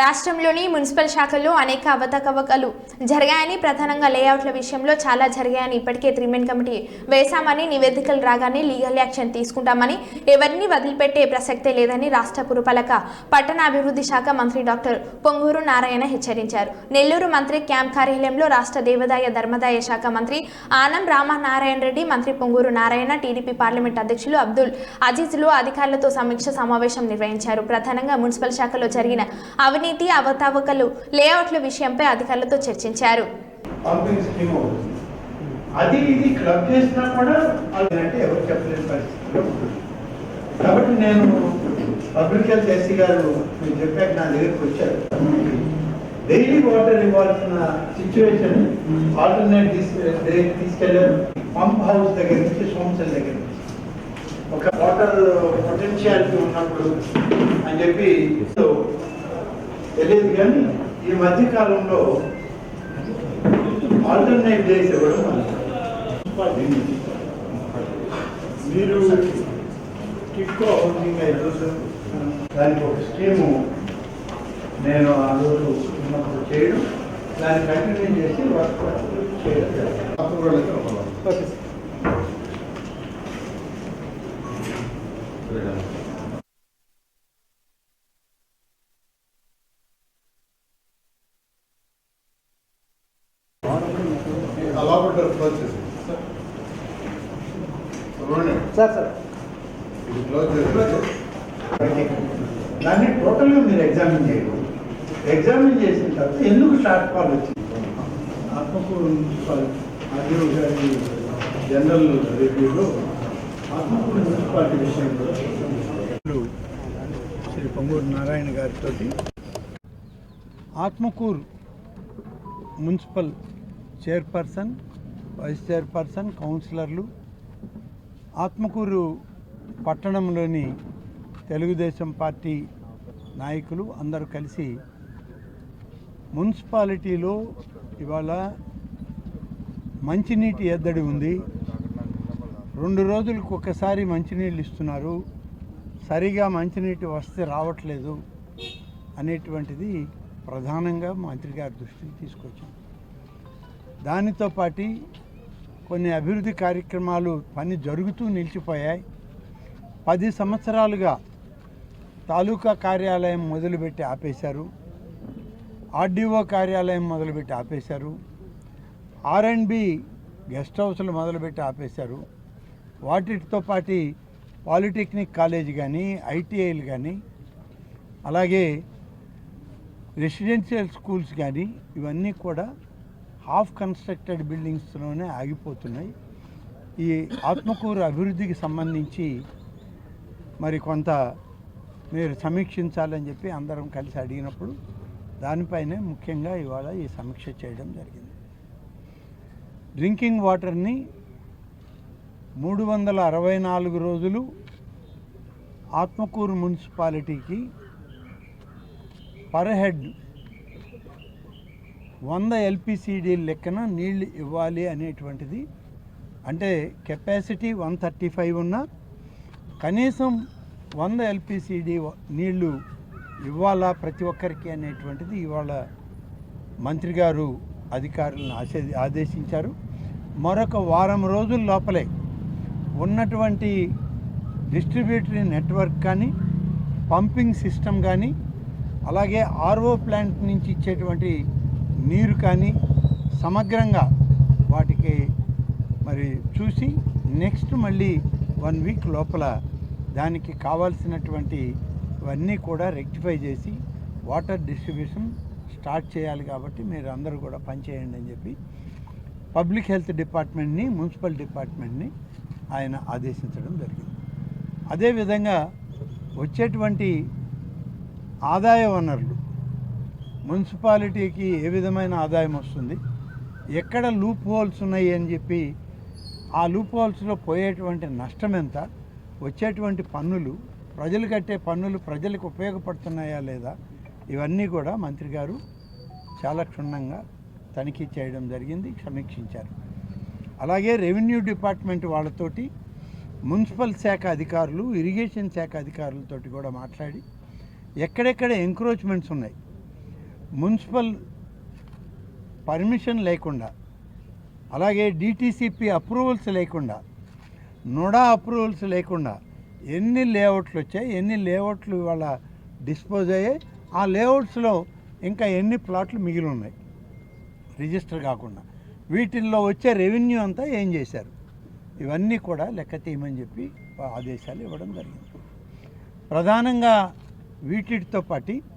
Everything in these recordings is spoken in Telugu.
రాష్ట్రంలోని మున్సిపల్ శాఖల్లో అనేక అవతకవకలు జరిగాయని ప్రధానంగా లేఅవుట్ల విషయంలో చాలా జరిగాయని ఇప్పటికే త్రిమెన్ కమిటీ వేశామని నివేదికలు రాగానే లీగల్ యాక్షన్ తీసుకుంటామని ఎవరిని వదిలిపెట్టే ప్రసక్తే లేదని రాష్ట్ర పురపాలక పట్టణాభివృద్ధి శాఖ మంత్రి డాక్టర్ పొంగూరు నారాయణ హెచ్చరించారు. నెల్లూరు మంత్రి క్యాంప్ కార్యాలయంలో రాష్ట్ర దేవాదాయ ధర్మదాయ శాఖ మంత్రి ఆనం రామనారాయణ రెడ్డి మంత్రి పొంగూరు నారాయణ టీడీపీ పార్లమెంట్ అధ్యక్షులు అబ్దుల్ అజీజ్లు అధికారులతో సమీక్ష సమావేశం నిర్వహించారు. ప్రధానంగా మున్సిపల్ శాఖలో జరిగిన అవినీతి అవినీతి అవతావకలు లేఅవుట్ల విషయంపై అధికారులతో చర్చించారు. అది ఇది క్లబ్ చేసినా కూడా అంటే ఎవరు చెప్పలేని పరిస్థితిలో కాబట్టి నేను పబ్లిక్ హెల్త్ ఎస్సీ గారు మీరు చెప్పాక నా దగ్గరికి వచ్చారు. డైలీ వాటర్ ఇవ్వాల్సిన సిచ్యువేషన్ ఆల్టర్నేట్ తీసుకెళ్ళారు. పంప్ హౌస్ దగ్గర నుంచి సోమసల్ దగ్గర నుంచి. ఒక వాటర్ పొటెన్షియాలిటీ ఉన్నప్పుడు అని చెప్పి సో తెలియదు కానీ ఈ మధ్య కాలంలో ఆల్టర్నేట్ డేస్ ఇవ్వడం మంచిది. మీరు టిక్కో హౌసింగ్ అయితే దానికి ఒక స్కీము నేను ఆ రోజు ఉన్నప్పుడు చేయడం దాన్ని కంటిన్యూ చేసి వర్క్ చేయడం. Okay sir. అలాబెటర్ క్లోజ్ చేసి సుబ్రహ్మణ్యం సార్ సార్. ఇది క్లోజ్ చేసి దాన్ని టోటల్గా మీరు ఎగ్జామిన్ చేయరు. ఎగ్జామిన్ చేసిన తర్వాత ఎందుకు షార్ట్ ఫాల్ వచ్చింది? ఆత్మకూరు గారి జనరల్ రివ్యూలో ఆత్మకూరు మున్సిపాలిటీ విషయంలో శ్రీ పొంగూరు నారాయణ గారితో Atmakur municipal chairperson vice chairperson కౌన్సిలర్లు ఆత్మకూరు పట్టణంలోని తెలుగుదేశం పార్టీ నాయకులు అందరూ కలిసి మున్సిపాలిటీలో ఇవాళ మంచినీటి ఎద్దడి ఉంది. రెండు రోజులకు ఒకసారి మంచినీళ్ళు ఇస్తున్నారు. సరిగా మంచినీటి వస్తే రావట్లేదు అనేటువంటిది ప్రధానంగా మంత్రి గారి దృష్టికి తీసుకొచ్చాం. దానితో పాటు కొన్ని అభివృద్ధి కార్యక్రమాలు పని జరుగుతూ నిలిచిపోయాయి. పది సంవత్సరాలుగా తాలూకా కార్యాలయం మొదలుపెట్టి ఆపేశారు. ఆర్డీఓ కార్యాలయం మొదలుపెట్టి ఆపేశారు. ఆర్ అండ్ బి గెస్ట్ హౌస్లు మొదలుపెట్టి ఆపేశారు. వాటితో పాటు పాలిటెక్నిక్ కాలేజ్ కానీ ఐటీఐలు కానీ అలాగే రెసిడెన్షియల్ స్కూల్స్ కానీ ఇవన్నీ కూడా హాఫ్ కన్స్ట్రక్టెడ్ బిల్డింగ్స్లోనే ఆగిపోతున్నాయి. ఈ ఆత్మకూరు అభివృద్ధికి సంబంధించి మరి కొంత మీరు సమీక్షించాలని చెప్పి అందరం కలిసి అడిగినప్పుడు దానిపైనే ముఖ్యంగా ఇవాళ ఈ సమీక్ష చేయడం జరిగింది. డ్రింకింగ్ వాటర్ని మూడు వందల అరవై నాలుగు రోజులు ఆత్మకూరు మున్సిపాలిటీకి పర్ హెడ్ వంద ఎల్పిసిడి లెక్కన నీళ్ళు ఇవ్వాలి అనేటువంటిది. అంటే కెపాసిటీ వన్ థర్టీ ఫైవ్ ఉన్న కనీసం వంద ఎల్పిసిడి నీళ్ళు ఇవ్వాలా ప్రతి ఒక్కరికి అనేటువంటిది ఇవాళ మంత్రి గారు అధికారులను ఆశే ఆదేశించారు. మరొక వారం రోజుల లోపలే ఉన్నటువంటి డిస్ట్రిబ్యూటరీ నెట్వర్క్ కానీ పంపింగ్ సిస్టమ్ కానీ అలాగే ఆర్ఓ ప్లాంట్ నుంచి ఇచ్చేటువంటి నీరు కానీ సమగ్రంగా వాటికి మరి చూసి నెక్స్ట్ మళ్ళీ వన్ వీక్ లోపల దానికి కావాల్సినటువంటి ఇవన్నీ కూడా రెక్టిఫై చేసి వాటర్ డిస్ట్రిబ్యూషన్ స్టార్ట్ చేయాలి కాబట్టి మీరు అందరూ కూడా పనిచేయండి అని చెప్పి పబ్లిక్ హెల్త్ డిపార్ట్మెంట్ని మున్సిపల్ డిపార్ట్మెంట్ని ఆయన ఆదేశించడం జరిగింది. అదేవిధంగా వచ్చేటువంటి ఆదాయ వనరులు మున్సిపాలిటీకి ఏ విధమైన ఆదాయం వస్తుంది? ఎక్కడ లూప్ హోల్స్ ఉన్నాయి అని చెప్పి ఆ లూప్ హోల్స్లో పోయేటువంటి నష్టం ఎంత? వచ్చేటువంటి పన్నులు ప్రజలు కట్టే పన్నులు ప్రజలకు ఉపయోగపడుతున్నాయా లేదా? ఇవన్నీ కూడా మంత్రి గారు చాలా క్షుణ్ణంగా తనిఖీ చేయడం జరిగింది సమీక్షించారు. అలాగే రెవెన్యూ డిపార్ట్మెంట్ వాళ్ళతోటి మున్సిపల్ శాఖ అధికారులు ఇరిగేషన్ శాఖ అధికారులతోటి కూడా మాట్లాడి ఎక్కడెక్కడ ఎంక్రోచ్మెంట్స్ ఉన్నాయి? మున్సిపల్ పర్మిషన్ లేకుండా అలాగే డిటీసీపీ అప్రూవల్స్ లేకుండా నోడా అప్రూవల్స్ లేకుండా ఎన్ని లేఅవుట్లు వచ్చాయి ఎన్ని లేఅవుట్లు ఇవాళ డిస్పోజ్ అయ్యాయి ఆ లేఅవుట్స్లో ఇంకా ఎన్ని ప్లాట్లు మిగిలి ఉన్నాయి. రిజిస్టర్ కాకుండా. వీటిల్లో వచ్చే రెవెన్యూ అంతా ఏం చేశారు? ఇవన్నీ కూడా లెక్క తీయమని చెప్పి ఆదేశాలు ఇవ్వడం జరిగింది. ప్రధానంగా వీటితో పాటు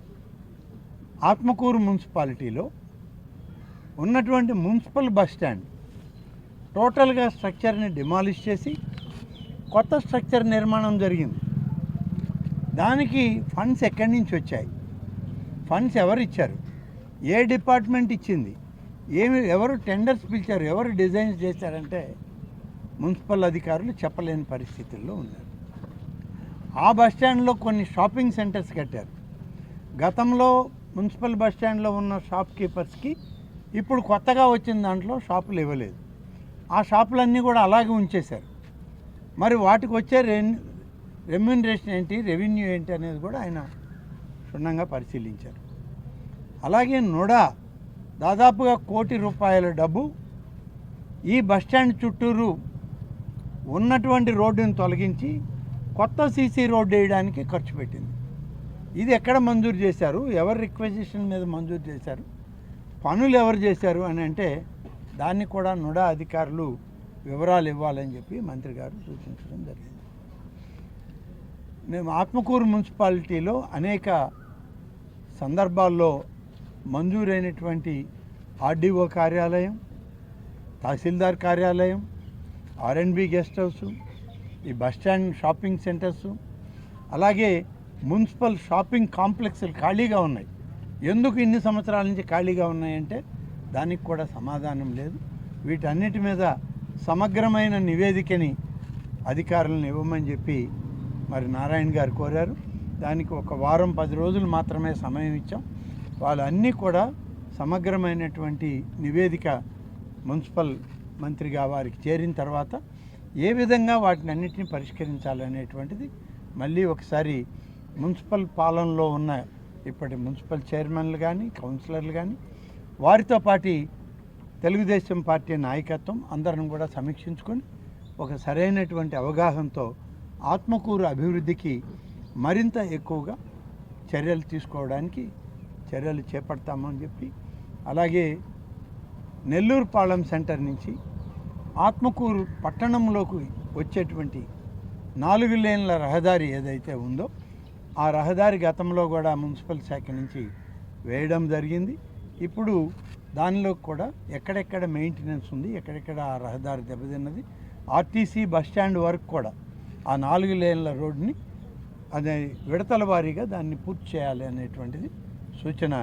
ఆత్మకూరు మున్సిపాలిటీలో ఉన్నటువంటి మున్సిపల్ బస్ స్టాండ్ టోటల్గా స్ట్రక్చర్ని డిమాలిష్ చేసి కొత్త స్ట్రక్చర్ నిర్మాణం జరిగింది. దానికి ఫండ్స్ ఎక్కడి నుంచి వచ్చాయి? ఫండ్స్ ఎవరు ఇచ్చారు? ఏ డిపార్ట్మెంట్ ఇచ్చింది? ఏమి ఎవరు టెండర్స్ పిలిచారు? ఎవరు డిజైన్స్ చేశారంటే మున్సిపల్ అధికారులు చెప్పలేని పరిస్థితుల్లో ఉన్నారు. ఆ బస్ స్టాండ్లో కొన్ని షాపింగ్ సెంటర్స్ కట్టారు. గతంలో మున్సిపల్ బస్ స్టాండ్లో ఉన్న షాప్ కీపర్స్కి ఇప్పుడు కొత్తగా వచ్చిన దాంట్లో షాపులు ఇవ్వలేదు. ఆ షాపులన్నీ కూడా అలాగే ఉంచేశారు. మరి వాటికి వచ్చే రెన్ రెమ్యూనరేషన్ ఏంటి రెవెన్యూ ఏంటి అనేది కూడా ఆయన క్షుణ్ణంగా పరిశీలించారు. అలాగే నుడా దాదాపుగా కోటి రూపాయల డబ్బు ఈ బస్టాండ్ చుట్టూరు ఉన్నటువంటి రోడ్డును తొలగించి కొత్త సీసీ రోడ్డు వేయడానికి ఖర్చు పెట్టింది. ఇది ఎక్కడ మంజూరు చేశారు? ఎవరు రిక్వెజిషన్ మీద మంజూరు చేశారు? పనులు ఎవరు చేశారు అని అంటే దాన్ని కూడా నుడా అధికారులు వివరాలు ఇవ్వాలని చెప్పి మంత్రి గారు సూచించడం జరిగింది. మేము ఆత్మకూరు మున్సిపాలిటీలో అనేక సందర్భాల్లో మంజూరైనటువంటి ఆర్డీఓ కార్యాలయం తహసీల్దార్ కార్యాలయం R and B guest house ఈ బస్ స్టాండ్ షాపింగ్ సెంటర్స్ అలాగే మున్సిపల్ షాపింగ్ కాంప్లెక్స్లు ఖాళీగా ఉన్నాయి. ఎందుకు ఇన్ని సంవత్సరాల నుంచి ఖాళీగా ఉన్నాయంటే దానికి కూడా సమాధానం లేదు. వీటన్నిటి మీద సమగ్రమైన నివేదికని అధికారులను ఇవ్వమని చెప్పి మరి నారాయణ గారు కోరారు. దానికి ఒక వారం పది రోజులు మాత్రమే సమయం ఇచ్చాం. వాళ్ళన్నీ కూడా సమగ్రమైనటువంటి నివేదిక మున్సిపల్ మంత్రిగా వారికి చేరిన తర్వాత ఏ విధంగా వాటిని అన్నింటినీ పరిష్కరించాలనేటువంటిది మళ్ళీ ఒకసారి మున్సిపల్ పాలనలో ఉన్న ఇప్పటి మున్సిపల్ చైర్మన్లు కానీ కౌన్సిలర్లు కానీ వారితో పాటు తెలుగుదేశం పార్టీ నాయకత్వం అందరం కూడా సమీక్షించుకొని ఒక సరైనటువంటి అవగాహనతో ఆత్మకూరు అభివృద్ధికి మరింత ఎక్కువగా చర్యలు తీసుకోవడానికి చర్యలు చేపడతామని చెప్పి అలాగే నెల్లూరు పాళెం సెంటర్ నుంచి ఆత్మకూరు పట్టణంలోకి వచ్చేటువంటి నాలుగు లేన్ల రహదారి ఏదైతే ఉందో ఆ రహదారి గతంలో కూడా మున్సిపల్ శాఖ నుంచి వేయడం జరిగింది. ఇప్పుడు దానిలో కూడా ఎక్కడెక్కడ మెయింటెనెన్స్ ఉంది ఎక్కడెక్కడ ఆ రహదారి దెబ్బతిన్నది ఆర్టీసీ బస్ స్టాండ్ వరకు కూడా ఆ నాలుగు లేన్ల రోడ్ని అదే విడతల వారీగా దాన్ని పూర్తి చేయాలి అనేటువంటిది సూచన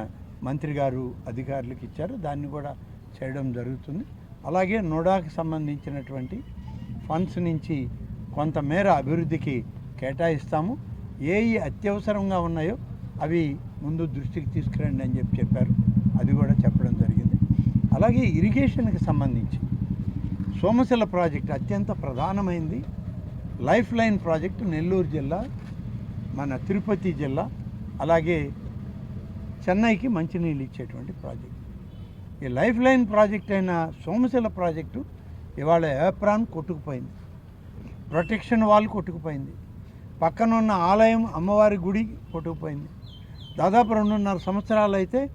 మంత్రి గారు అధికారులకు ఇచ్చారు. దాన్ని కూడా చేయడం జరుగుతుంది. అలాగే నోడాకు సంబంధించినటువంటి ఫండ్స్ నుంచి కొంతమేర అభివృద్ధికి కేటాయిస్తాము. ఏ అత్యవసరంగా ఉన్నాయో అవి ముందు దృష్టికి తీసుకురండి అని చెప్పి చెప్పారు. అది కూడా చెప్పడం జరిగింది. అలాగే ఇరిగేషన్కి సంబంధించి సోమశిల ప్రాజెక్ట్ అత్యంత ప్రధానమైంది. లైఫ్ లైన్ ప్రాజెక్టు నెల్లూరు జిల్లా మన తిరుపతి జిల్లా అలాగే చెన్నైకి మంచినీళ్ళు ఇచ్చేటువంటి ప్రాజెక్ట్. ఈ లైఫ్ లైన్ ప్రాజెక్ట్ అయిన సోమశిల ప్రాజెక్టు ఇవాళ ఏప్రాన్ కొట్టుకుపోయింది. ప్రొటెక్షన్ వాల్ కొట్టుకుపోయింది. పక్కనున్న ఆలయం అమ్మవారి గుడి కొట్టుకుపోయింది. దాదాపు రెండున్నర సంవత్సరాలు అయితే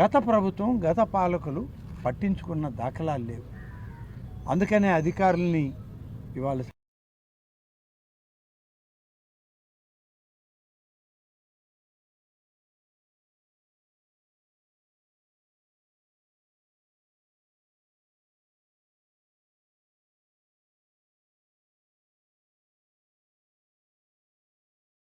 గత ప్రభుత్వం గత పాలకులు పట్టించుకున్న దాఖలాలు లేవు. అందుకనే అధికారుల్ని ఇవాళ